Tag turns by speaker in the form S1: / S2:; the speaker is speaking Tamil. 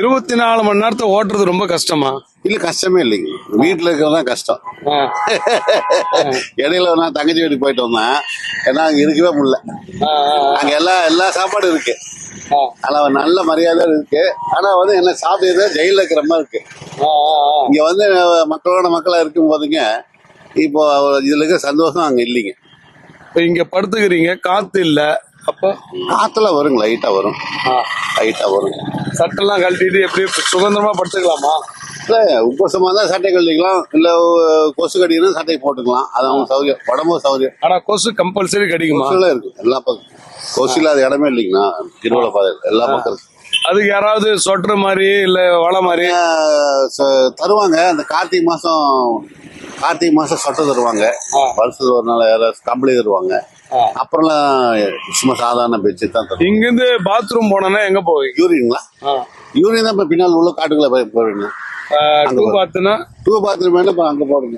S1: இருபத்தி நாலு மணி நேரத்தை ஓட்டுறது ரொம்ப கஷ்டமா?
S2: இல்ல கஷ்டமே இல்லைங்க. வீட்டுல இருக்கிறது தான் கஷ்டம். இடையில நான் தங்கச்சி வீட்டுக்கு போயிட்டு வந்தேன். ஏன்னா அங்க இருக்கவே முடியல. அங்க எல்லா எல்லா சாப்பாடும் இருக்கு. ஆனா நல்ல மரியாதை இருக்கு. ஆனா வந்து என்ன சாப்பிட்டது ஜெயில இருக்கிற மாதிரி இருக்கு. இங்க வந்து மக்களோட மக்களா இருக்கும் போதுங்க இப்போ இதுல இருக்க சந்தோஷம் அங்க இல்லைங்க.
S1: இங்க படுத்துக்கிறீங்க காத்து இல்ல. அப்ப?
S2: காத்துல வருங்க லைட்டா வரும்.
S1: ஆ.
S2: லைட்டா வரும்.
S1: சட்டெல்லாம் கழட்டிட்டு எப்படி சுதந்திரமா படுத்துக்கலாமா?
S2: இல்ல உப்பசமா தான் சட்டை கழிக்கலாம் இல்ல கொசு கடினா சட்டை போட்டுக்கலாம். அது அவங்க சௌகரியம் உடம்பு சௌகரியம்
S1: ஆனா கொசு கம்பல்சரி கடிக்குமா?
S2: இருக்கு. எல்லா பக்கம். கொசு இல்லாத இடமே இல்லைங்கண்ணா. திருவள்ள பாதையில் எல்லா பக்கம் இருக்கு.
S1: அதுக்கு யாராவது சொட்டர் மாதிரி இல்ல வலை மாதிரி?
S2: தருவாங்க. அந்த கார்த்திகை மாசம் கார்த்திகை மாசம் சொட்டை தருவாங்க.
S1: ஆ.
S2: வருஷத்துல ஒரு நாள் யாராவது கம்பளி தருவாங்க. அப்புறம்லாம் சும்மா சாதாரண பெட்ஷீட் தான் தருவாங்க.
S1: இங்க இருந்து பாத்ரூம் போனோம்னா எங்க போவீங்க?
S2: யூரின்ங்களா யூரின் தான் இப்ப பின்னால் உள்ள காட்டுக்குள்ள போய் போவீங்க
S1: டூ பாத்துனா
S2: டூ பாத்ரூம் வேணும் அங்க போடுங்க.